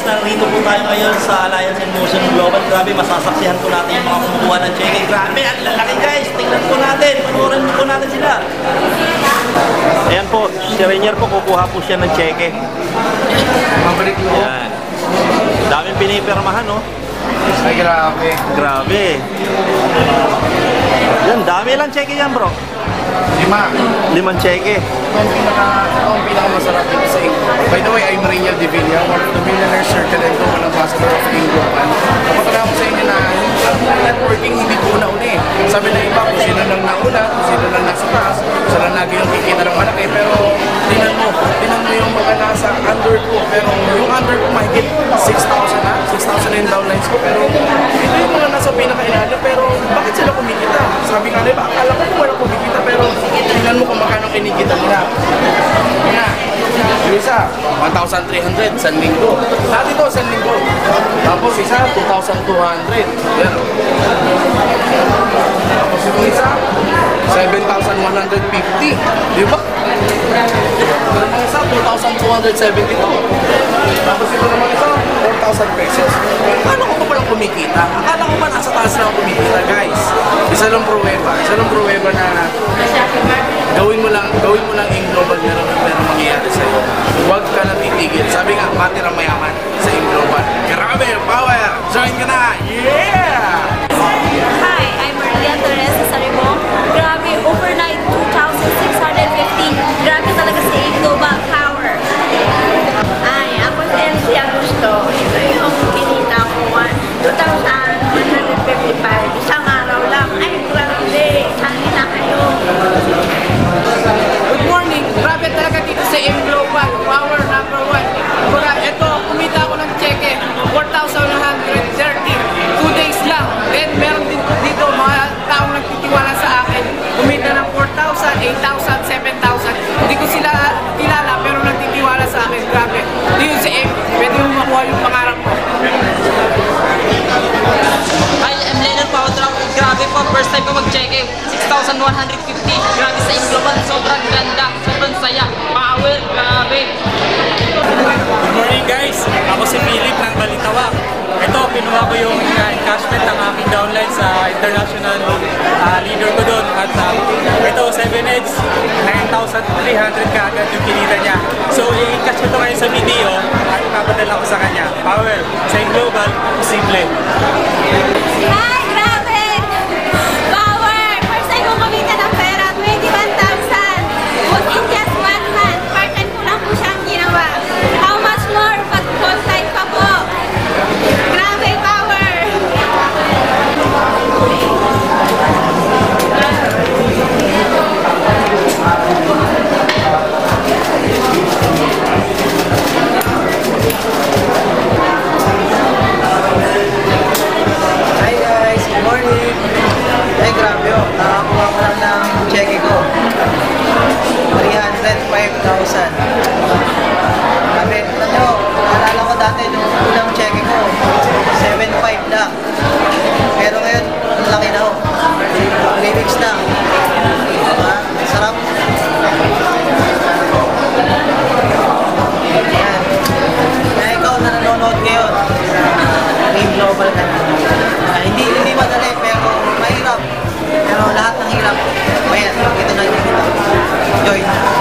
narito po tayo ngayon sa Alliance in Motion Global. Grabe, masasaksihan po natin yung mga kumukuha ng cheque. Grabe, ang lalaki guys. Tingnan po natin. Panoorin po natin sila. Ayan po, si Rainier po, kukuha po siya ng cheque. Ayan. Daming pinipirmahan, no? Ay, grabe. Grabe. Yan, dami lang cheque yan, bro. Lima. Limang cheque. Ito ang pinakamasarap dito sa. By the way, I'm Real De Villa, one of the millionaire circle and global ambassador of Inglo. Kapag ko sa inyo na networking hindi po una-una eh. Sabi na iba kung sino lang nauna, kung sino lang nasa taas, sila lagi yung kikita ng malaki. Pero tingnan mo, tingnan mo yung mga nasa under ko. Pero yung under ko mahigit 6,000 na, 6,000 na yung downlines ko. Pero ito yung mga nasa pinaka-ilalim. Pero bakit sila kumikita? Sabi nga nila, akala ko kung wala kumikita. Pero tingnan mo kung magkano kinikita nila. Isa, 1,300 sa linggo. Lahat ito sa linggo. Tapos isa, 2,200. Yan. Tapos yung isa, 7,150. Di ba? Yung isa, 2,272. Tapos ito naman isa, 4,000 pesos. Akala ko pa palang kumikita. Akala ko pa nasa taas lang kumikita, guys. Isa lang pruweba. Isa lang pruweba na gawin mo lang, gawin mo lang in global meron meron mangyayari sa iyo. Huwag ka na 5,000, 8,000, 7,000. Hindi ko sila kilala pero nagtitiwala sa akin. Grabe. Hindi yun si M. Pwede mo makuha yung pangarap ko. Ay, I'm Leonard Pautrap. Grabe po. First time ko mag-check eh. 6,150. Grabe sa Global. Sobrang Ito, pinuha ko yung uh, encashment ng aking downline sa international uh, leader ko doon. At uh, ito, 7 heads, 9,300 kaagad yung kinita niya. So, i-encash ko ito ngayon sa video at ipapadala ko sa kanya. Power, sa global, simple. 3 weeks na. Diba? Sarap. Yan. Kaya ikaw na nanonood ngayon, Team Global ka na. Ah, hindi hindi madali pero mahirap. Pero lahat ng hirap, bayad. Ito na yung hirap. Join.